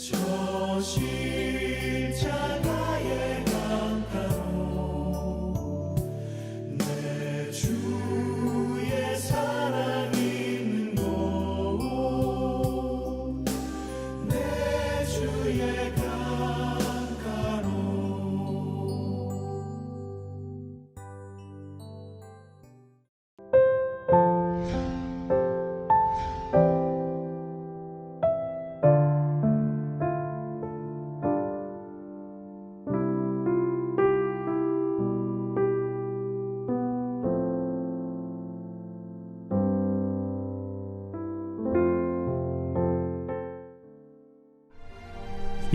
저 십자가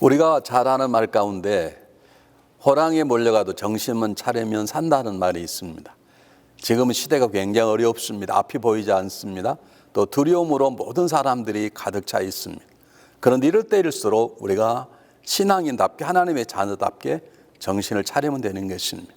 우리가 잘 아는 말 가운데 호랑이에 몰려가도 정신만 차리면 산다는 말이 있습니다. 지금은 시대가 굉장히 어렵습니다. 앞이 보이지 않습니다. 또 두려움으로 모든 사람들이 가득 차 있습니다. 그런데 이럴 때일수록 우리가 신앙인답게 하나님의 자녀답게 정신을 차리면 되는 것입니다.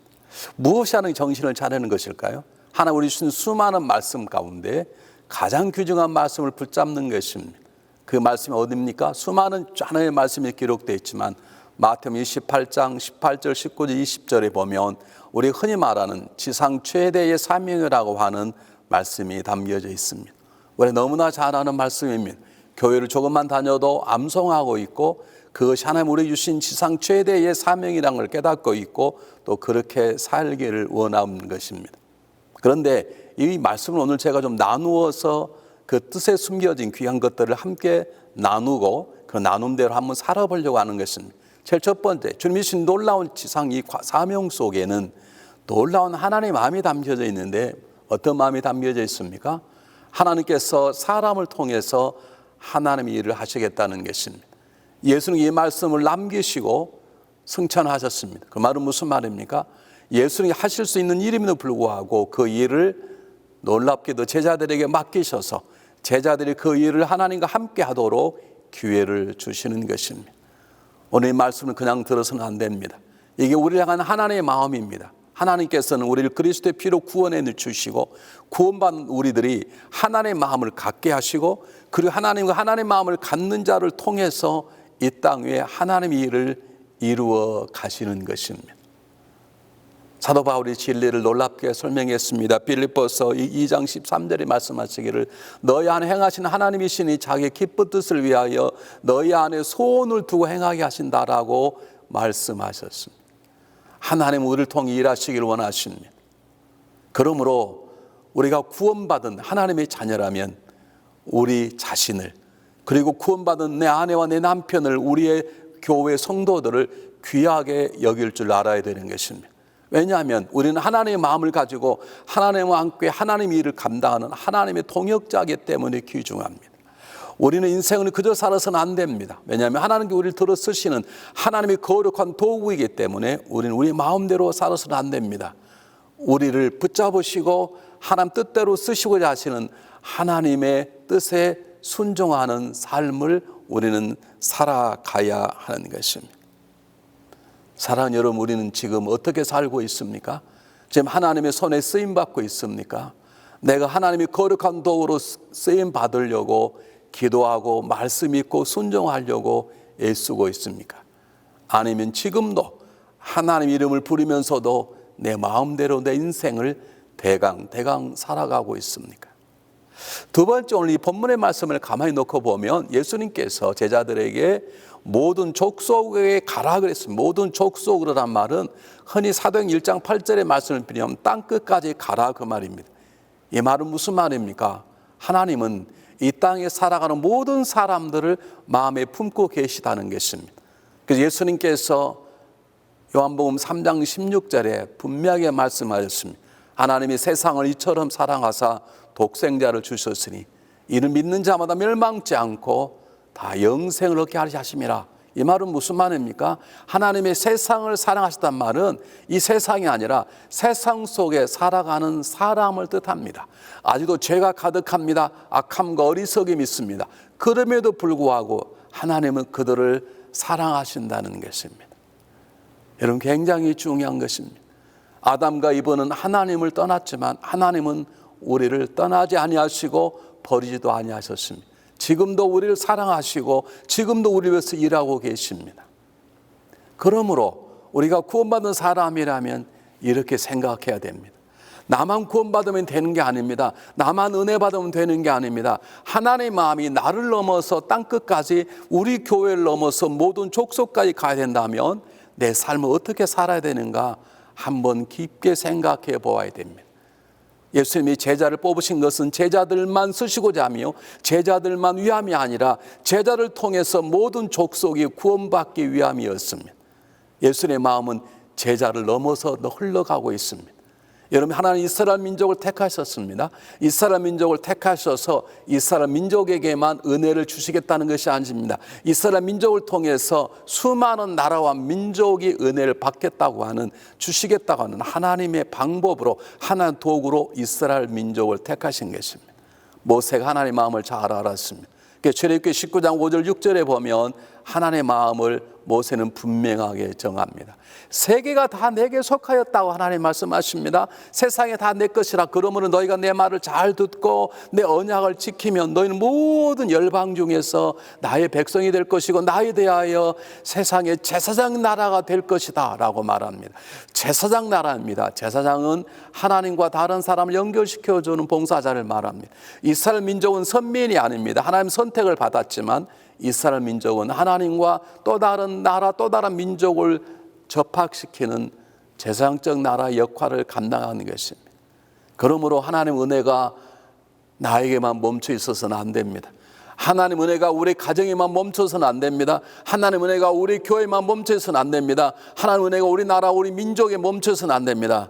무엇이 하는 정신을 차리는 것일까요? 하나님 우리 수많은 말씀 가운데 가장 귀중한 말씀을 붙잡는 것입니다. 그 말씀이 어디입니까? 수많은 하나의 말씀이 기록되어 있지만 마태복음 28장 18절 19절 20절에 보면 우리 흔히 말하는 지상 최대의 사명이라고 하는 말씀이 담겨져 있습니다. 우리 너무나 잘 아는 말씀입니다. 교회를 조금만 다녀도 암송하고 있고 그것이 하나님 우리 주신 지상 최대의 사명이라는 걸 깨닫고 있고 또 그렇게 살기를 원하는 것입니다. 그런데 이 말씀을 오늘 제가 좀 나누어서 그 뜻에 숨겨진 귀한 것들을 함께 나누고 그 나눔대로 한번 살아보려고 하는 것입니다. 제일 첫 번째, 주님이 주신 놀라운 지상 이 과- 사명 속에는 놀라운 하나님의 마음이 담겨져 있는데 어떤 마음이 담겨져 있습니까? 하나님께서 사람을 통해서 하나님의 일을 하시겠다는 것입니다. 예수는 이 말씀을 남기시고 승천하셨습니다. 그 말은 무슨 말입니까? 예수님이 하실 수 있는 일임에도 불구하고 그 일을 놀랍게도 제자들에게 맡기셔서 제자들이 그 일을 하나님과 함께 하도록 기회를 주시는 것입니다. 오늘 이 말씀은 그냥 들어서는 안 됩니다. 이게 우리를 향한 하나님의 마음입니다. 하나님께서는 우리를 그리스도의 피로 구원해 주시고 구원받은 우리들이 하나님의 마음을 갖게 하시고 그리고 하나님과 하나님의 마음을 갖는 자를 통해서 이 땅 위에 하나님의 일을 이루어 가시는 것입니다. 사도 바울이 진리를 놀랍게 설명했습니다. 빌립보서 2장 13절에 말씀하시기를 너희 안에 행하신 하나님이시니 자기 기쁜 뜻을 위하여 너희 안에 소원을 두고 행하게 하신다라고 말씀하셨습니다. 하나님 우리를 통해 일하시길 원하십니다. 그러므로 우리가 구원받은 하나님의 자녀라면 우리 자신을 그리고 구원받은 내 아내와 내 남편을 우리의 교회 성도들을 귀하게 여길 줄 알아야 되는 것입니다. 왜냐하면 우리는 하나님의 마음을 가지고 하나님과 함께 하나님의 일을 감당하는 하나님의 통역자이기 때문에 귀중합니다. 우리는 인생을 그저 살아서는 안 됩니다. 왜냐하면 하나님께 우리를 들어 쓰시는 하나님의 거룩한 도구이기 때문에 우리는 우리 마음대로 살아서는 안 됩니다. 우리를 붙잡으시고 하나님 뜻대로 쓰시고자 하시는 하나님의 뜻에 순종하는 삶을 우리는 살아가야 하는 것입니다. 사랑하는 여러분, 우리는 지금 어떻게 살고 있습니까? 지금 하나님의 손에 쓰임 받고 있습니까? 내가 하나님의 거룩한 도구로 쓰임 받으려고 기도하고 말씀 있고 순종하려고 애쓰고 있습니까? 아니면 지금도 하나님 이름을 부리면서도 내 마음대로 내 인생을 대강 대강 살아가고 있습니까? 두 번째 오늘 이 본문의 말씀을 가만히 놓고 보면 예수님께서 제자들에게 모든 족속에 가라 그랬습니다. 모든 족속으로란 말은 흔히 사도행 1장 8절의 말씀을 빌리면 땅 끝까지 가라 그 말입니다. 이 말은 무슨 말입니까? 하나님은 이 땅에 살아가는 모든 사람들을 마음에 품고 계시다는 것입니다. 그래서 예수님께서 요한복음 3장 16절에 분명하게 말씀하셨습니다. 하나님이 세상을 이처럼 사랑하사 독생자를 주셨으니 이를 믿는 자마다 멸망치 않고 다 영생을 얻게 하시심이라. 이 말은 무슨 말입니까? 하나님의 세상을 사랑하셨단 말은 이 세상이 아니라 세상 속에 살아가는 사람을 뜻합니다. 아직도 죄가 가득합니다. 악함과 어리석임이 있습니다. 그럼에도 불구하고 하나님은 그들을 사랑하신다는 것입니다. 여러분 굉장히 중요한 것입니다. 아담과 이브는 하나님을 떠났지만 하나님은 우리를 떠나지 아니하시고 버리지도 아니하셨습니다. 지금도 우리를 사랑하시고 지금도 우리 위해서 일하고 계십니다. 그러므로 우리가 구원받은 사람이라면 이렇게 생각해야 됩니다. 나만 구원받으면 되는 게 아닙니다. 나만 은혜 받으면 되는 게 아닙니다. 하나님의 마음이 나를 넘어서 땅끝까지 우리 교회를 넘어서 모든 족속까지 가야 된다면 내 삶을 어떻게 살아야 되는가 한번 깊게 생각해 보아야 됩니다. 예수님이 제자를 뽑으신 것은 제자들만 쓰시고자 하며 제자들만 위함이 아니라 제자를 통해서 모든 족속이 구원받기 위함이었습니다. 예수님의 마음은 제자를 넘어서 흘러가고 있습니다. 여러분 하나님 이스라엘 민족을 택하셨습니다. 이스라엘 민족을 택하셔서 이스라엘 민족에게만 은혜를 주시겠다는 것이 아닙니다. 이스라엘 민족을 통해서 수많은 나라와 민족이 은혜를 받겠다고 하는 주시겠다고 하는 하나님의 방법으로 하나의 도구로 이스라엘 민족을 택하신 것입니다. 모세가 하나님의 마음을 잘 알았습니다. 출애굽기 19장 5절 6절에 보면 하나님의 마음을 모세는 분명하게 정합니다. 세계가 다 내게 속하였다고 하나님 말씀하십니다. 세상에 다 내 것이라 그러므로 너희가 내 말을 잘 듣고 내 언약을 지키면 너희는 모든 열방 중에서 나의 백성이 될 것이고 나에 대하여 세상의 제사장 나라가 될 것이다라고 말합니다. 제사장 나라입니다. 제사장은 하나님과 다른 사람을 연결시켜 주는 봉사자를 말합니다. 이스라엘 민족은 선민이 아닙니다. 하나님 선택을 받았지만 이스라엘 민족은 하나님 과 또 다른 나라 또 다른 민족을 접합시키는 제사장적 나라 역할을 감당하는 것입니다. 그러므로 하나님 은혜가 나에게만 멈춰 있어서는 안 됩니다. 하나님 은혜가 우리 가정에만 멈춰서는 안 됩니다. 하나님 은혜가 우리 교회만 멈춰서는 안 됩니다. 하나님 은혜가 우리 나라 우리 민족에 멈춰서는 안 됩니다.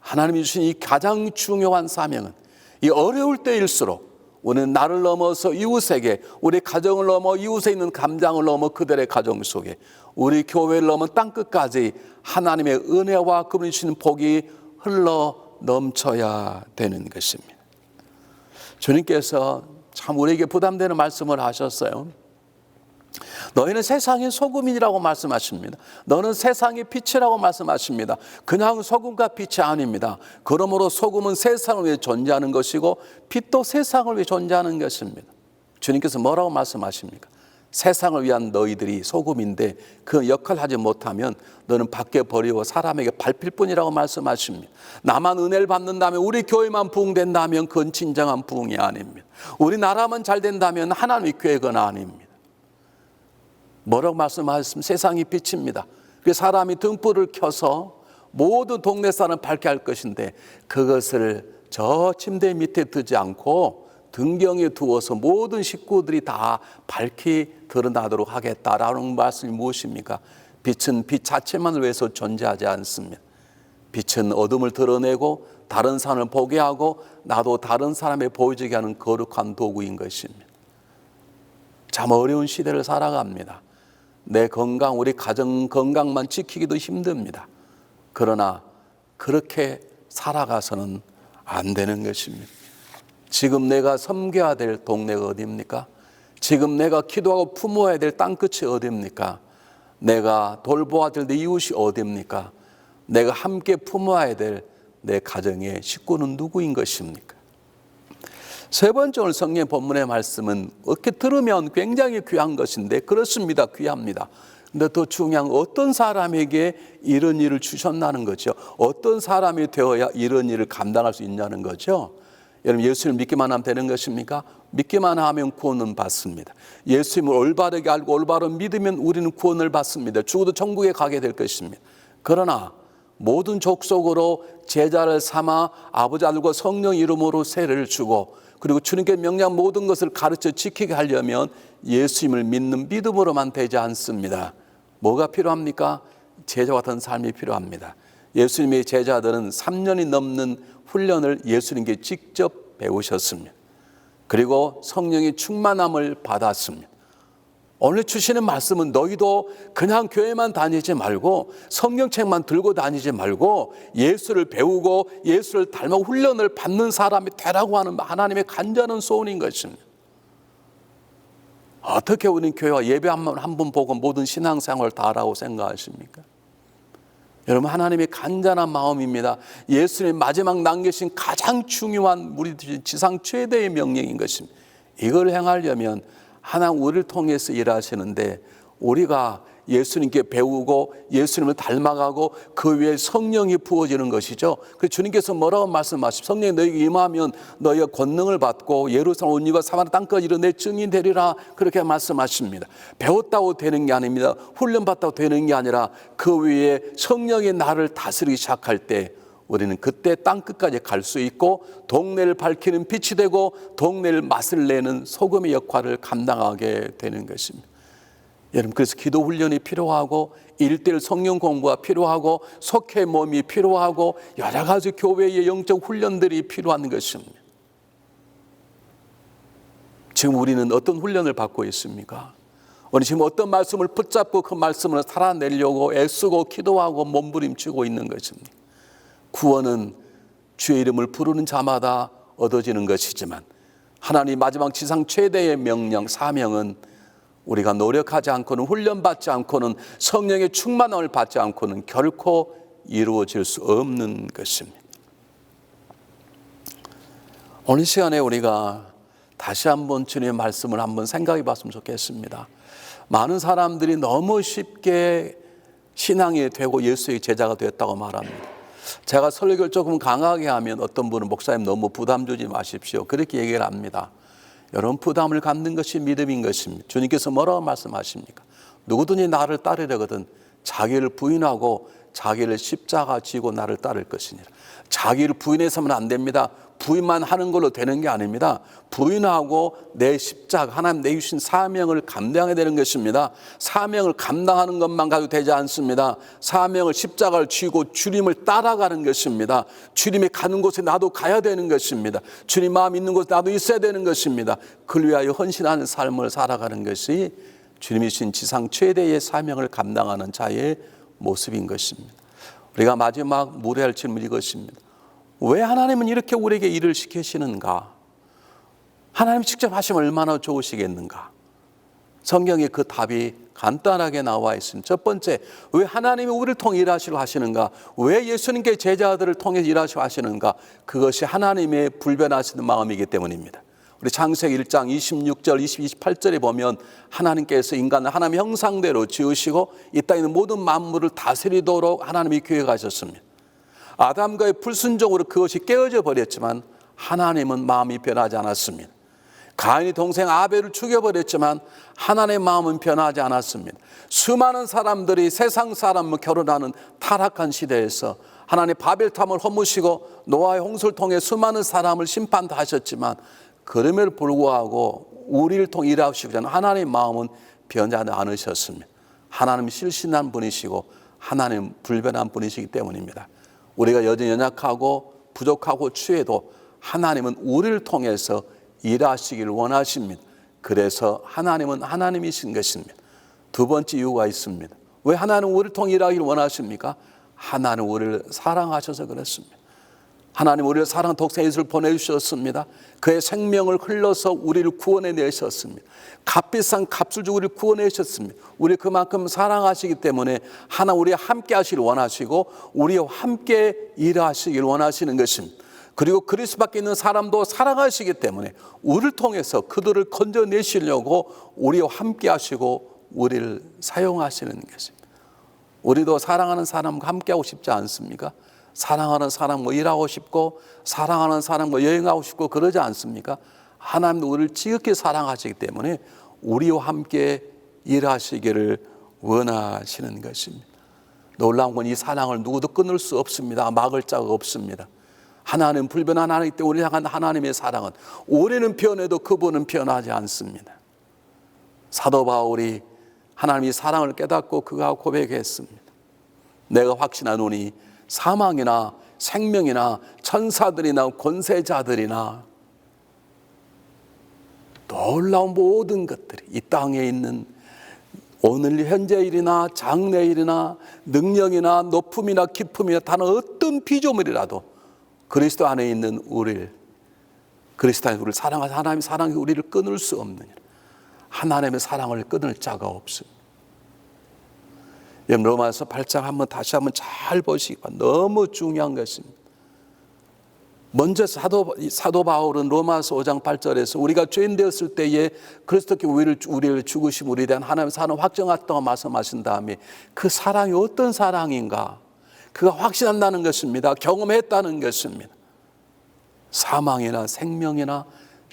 하나님이 주신 이 가장 중요한 사명은 이 어려울 때일수록 우리는 나를 넘어서 이웃에게 우리 가정을 넘어 이웃에 있는 감장을 넘어 그들의 가정 속에 우리 교회를 넘어 땅 끝까지 하나님의 은혜와 그분이 주시는 복이 흘러 넘쳐야 되는 것입니다. 주님께서 참 우리에게 부담되는 말씀을 하셨어요. 너희는 세상의 소금이라고 말씀하십니다. 너는 세상의 빛이라고 말씀하십니다. 그냥 소금과 빛이 아닙니다. 그러므로 소금은 세상을 위해 존재하는 것이고 빛도 세상을 위해 존재하는 것입니다. 주님께서 뭐라고 말씀하십니까? 세상을 위한 너희들이 소금인데 그 역할을 하지 못하면 너는 밖에 버리고 사람에게 밟힐 뿐이라고 말씀하십니다. 나만 은혜를 받는다면 우리 교회만 부흥된다면 그건 진정한 부흥이 아닙니다. 우리 나라만 잘 된다면 하나님의 교회가 아닙니다. 뭐라고 말씀하셨으면 세상이 빛입니다. 그 사람이 등불을 켜서 모든 동네 사람 밝게 할 것인데 그것을 저 침대 밑에 두지 않고 등경에 두어서 모든 식구들이 다 밝히 드러나도록 하겠다라는 말씀이 무엇입니까? 빛은 빛 자체만을 위해서 존재하지 않습니다. 빛은 어둠을 드러내고 다른 사람을 보게 하고 나도 다른 사람에 보여지게 하는 거룩한 도구인 것입니다. 참 어려운 시대를 살아갑니다. 내 건강, 우리 가정 건강만 지키기도 힘듭니다. 그러나 그렇게 살아가서는 안 되는 것입니다. 지금 내가 섬겨야 될 동네가 어디입니까? 지금 내가 기도하고 품어야 될 땅끝이 어디입니까? 내가 돌보아야 될 내 이웃이 어디입니까? 내가 함께 품어야 될 내 가정의 식구는 누구인 것입니까? 세 번째 오늘 성경 본문의 말씀은 어떻게 들으면 굉장히 귀한 것인데 그렇습니다. 귀합니다. 근데 더 중요한 건 어떤 사람에게 이런 일을 주셨나는 거죠. 어떤 사람이 되어야 이런 일을 감당할 수 있냐는 거죠. 여러분 예수를 믿기만 하면 되는 것입니까? 믿기만 하면 구원은 받습니다. 예수님을 올바르게 알고 올바로 믿으면 우리는 구원을 받습니다. 죽어도 천국에 가게 될 것입니다. 그러나 모든 족속으로 제자를 삼아 아버지 아들과 성령 이름으로 세례를 주고 그리고 주님께 명령 모든 것을 가르쳐 지키게 하려면 예수님을 믿는 믿음으로만 되지 않습니다. 뭐가 필요합니까? 제자 같은 삶이 필요합니다. 예수님의 제자들은 3년이 넘는 훈련을 예수님께 직접 배우셨습니다. 그리고 성령의 충만함을 받았습니다. 오늘 주시는 말씀은 너희도 그냥 교회만 다니지 말고 성경책만 들고 다니지 말고 예수를 배우고 예수를 닮아 훈련을 받는 사람이 되라고 하는 하나님의 간절한 소원인 것입니다. 어떻게 우리는 교회와 예배 한번 한 번 보고 모든 신앙생활을 다 하라고 생각하십니까? 여러분 하나님의 간절한 마음입니다. 예수님 마지막 남기신 가장 중요한 우리 지상 최대의 명령인 것입니다. 이걸 행하려면 하나님 우리를 통해서 일하시는데 우리가 예수님께 배우고 예수님을 닮아가고 그 위에 성령이 부어지는 것이죠. 그 주님께서 뭐라고 말씀하십? 성령이 너에게 임하면 너희가 권능을 받고 예루살렘 온 이와 사마리 땅까지 이르 내 증인 되리라 그렇게 말씀하십니다. 배웠다고 되는 게 아닙니다. 훈련받다고 되는 게 아니라 그 위에 성령이 나를 다스리기 시작할 때 우리는 그때 땅 끝까지 갈 수 있고 동네를 밝히는 빛이 되고 동네를 맛을 내는 소금의 역할을 감당하게 되는 것입니다. 여러분 그래서 기도 훈련이 필요하고 일대일 성령 공부가 필요하고 속회 몸이 필요하고 여러 가지 교회의 영적 훈련들이 필요한 것입니다. 지금 우리는 어떤 훈련을 받고 있습니까? 우리 지금 어떤 말씀을 붙잡고 그 말씀을 살아내려고 애쓰고 기도하고 몸부림치고 있는 것입니다. 구원은 주의 이름을 부르는 자마다 얻어지는 것이지만 하나님 마지막 지상 최대의 명령 사명은 우리가 노력하지 않고는 훈련받지 않고는 성령의 충만함을 받지 않고는 결코 이루어질 수 없는 것입니다. 오늘 시간에 우리가 다시 한번 주님의 말씀을 한번 생각해 봤으면 좋겠습니다. 많은 사람들이 너무 쉽게 신앙이 되고 예수의 제자가 되었다고 말합니다. 제가 설교를 조금 강하게 하면 어떤 분은 목사님 너무 부담 주지 마십시오. 그렇게 얘기를 합니다. 여러분 부담을 갖는 것이 믿음인 것입니다. 주님께서 뭐라고 말씀하십니까? 누구든지 나를 따르려거든 자기를 부인하고 자기를 십자가 지고 나를 따를 것이니라. 자기를 부인해서는 안 됩니다. 부인만 하는 걸로 되는 게 아닙니다. 부인하고 내 십자가 하나님 내주신 사명을 감당해야 되는 것입니다. 사명을 감당하는 것만 가지고 되지 않습니다. 사명을 십자가를 쥐고 주님을 따라가는 것입니다. 주님이 가는 곳에 나도 가야 되는 것입니다. 주님 마음 있는 곳에 나도 있어야 되는 것입니다. 그를 위하여 헌신하는 삶을 살아가는 것이 주님이신 지상 최대의 사명을 감당하는 자의 모습인 것입니다. 우리가 마지막 물어야 할 질문 이것입니다. 왜 하나님은 이렇게 우리에게 일을 시키시는가? 하나님 직접 하시면 얼마나 좋으시겠는가? 성경에 그 답이 간단하게 나와 있습니다. 첫 번째, 왜 하나님이 우리를 통해 일하시려 하시는가? 왜 예수님께 제자들을 통해 일하시려 하시는가? 그것이 하나님의 불변하시는 마음이기 때문입니다. 우리 창세기 1장 26절, 20, 28절에 보면 하나님께서 인간을 하나님의 형상대로 지으시고 이 땅에 있는 모든 만물을 다스리도록 하나님이 계획하셨습니다. 아담과의 불순종으로 그것이 깨어져 버렸지만 하나님은 마음이 변하지 않았습니다. 가인이 동생 아벨을 죽여버렸지만 하나님의 마음은 변하지 않았습니다. 수많은 사람들이 세상 사람과 결혼하는 타락한 시대에서 하나님 바벨탑을 허무시고 노아의 홍수를 통해 수많은 사람을 심판도 하셨지만 그럼에도 불구하고 우리를 통해 일하시고 자 하나님의 마음은 변하지 않으셨습니다. 하나님 실신한 분이시고 하나님 불변한 분이시기 때문입니다. 우리가 여전히 연약하고 부족하고 취해도 하나님은 우리를 통해서 일하시기를 원하십니다. 그래서 하나님은 하나님이신 것입니다. 두 번째 이유가 있습니다. 왜 하나님 우리를 통해 일하기를 원하십니까? 하나님 우리를 사랑하셔서 그렇습니다. 하나님 우리를 사랑 독생 예수를 보내주셨습니다. 그의 생명을 흘러서 우리를 구원해 내셨습니다. 값비싼 값을 주고 우리를 구원해 주셨습니다. 우리 그만큼 사랑하시기 때문에 하나 우리와 함께 하시길 원하시고 우리와 함께 일하시길 원하시는 것입니다. 그리고 그리스 밖에 있는 사람도 사랑하시기 때문에 우리를 통해서 그들을 건져내시려고 우리와 함께 하시고 우리를 사용하시는 것입니다. 우리도 사랑하는 사람과 함께하고 싶지 않습니까? 사랑하는 사람과 일하고 싶고 사랑하는 사람과 여행하고 싶고 그러지 않습니까? 하나님도 우리를 지극히 사랑하시기 때문에 우리와 함께 일하시기를 원하시는 것입니다. 놀라운 건 이 사랑을 누구도 끊을 수 없습니다. 막을 자가 없습니다. 하나님 불변한 하나님 때 우리 향한 하나님의 사랑은 우리는 변해도 그분은 변하지 않습니다. 사도 바울이 하나님의 사랑을 깨닫고 그가 고백했습니다. 내가 확신하노니 사망이나 생명이나 천사들이나 권세자들이나 놀라운 모든 것들이 이 땅에 있는 오늘 현재 일이나 장래 일이나 능력이나 높음이나 기쁨이나 단 어떤 피조물이라도 그리스도 안에 있는 우리를 그리스도 안에 우리를 사랑하는 하나님의 사랑이 우리를 끊을 수 없느니라. 하나님의 사랑을 끊을 자가 없습니다. 여러분 로마서 8장 한번 다시 한번 잘 보시기 바랍니다. 너무 중요한 것입니다. 먼저 사도, 사도 바울은 로마서 5장 8절에서 우리가 죄인 되었을 때에 그리스도께 우리를, 우리를 죽으심 우리에 대한 하나님의 사랑을 확정했다고 말씀하신 다음에 그 사랑이 어떤 사랑인가 그가 확신한다는 것입니다. 경험했다는 것입니다. 사망이나 생명이나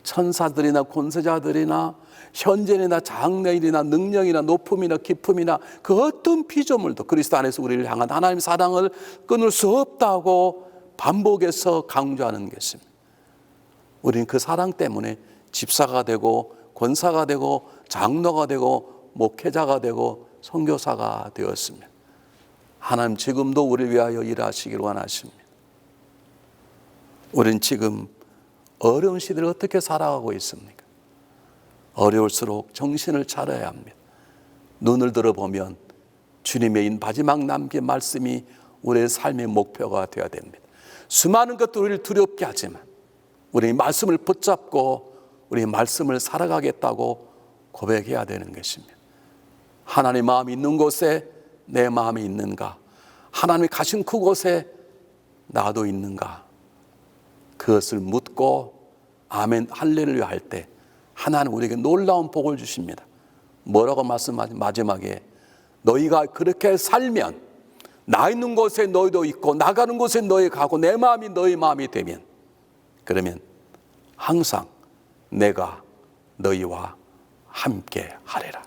천사들이나 권세자들이나 현재이나 장래일이나 능력이나 높음이나 기쁨이나 그 어떤 피조물도 그리스도 안에서 우리를 향한 하나님의 사랑을 끊을 수 없다고 반복해서 강조하는 것입니다. 우리는 그 사랑 때문에 집사가 되고 권사가 되고 장로가 되고 목회자가 되고 선교사가 되었습니다. 하나님 지금도 우리를 위하여 일하시길 원하십니다. 우리는 지금 어려운 시대를 어떻게 살아가고 있습니까? 어려울수록 정신을 차려야 합니다. 눈을 들어보면 주님의 마지막 남긴 말씀이 우리의 삶의 목표가 되어야 됩니다. 수많은 우리를 두렵게 하지만 우리 말씀을 붙잡고 우리 말씀을 살아가겠다고 고백해야 되는 것입니다. 하나님 마음이 있는 곳에 내 마음이 있는가? 하나님이 가신 그곳에 나도 있는가? 그것을 묻고 아멘 할렐루야 할 때 하나님 우리에게 놀라운 복을 주십니다. 뭐라고 말씀하지 마지막에 너희가 그렇게 살면 나 있는 곳에 너희도 있고 나가는 곳에 너희 가고 내 마음이 너희 마음이 되면 그러면 항상 내가 너희와 함께 하리라.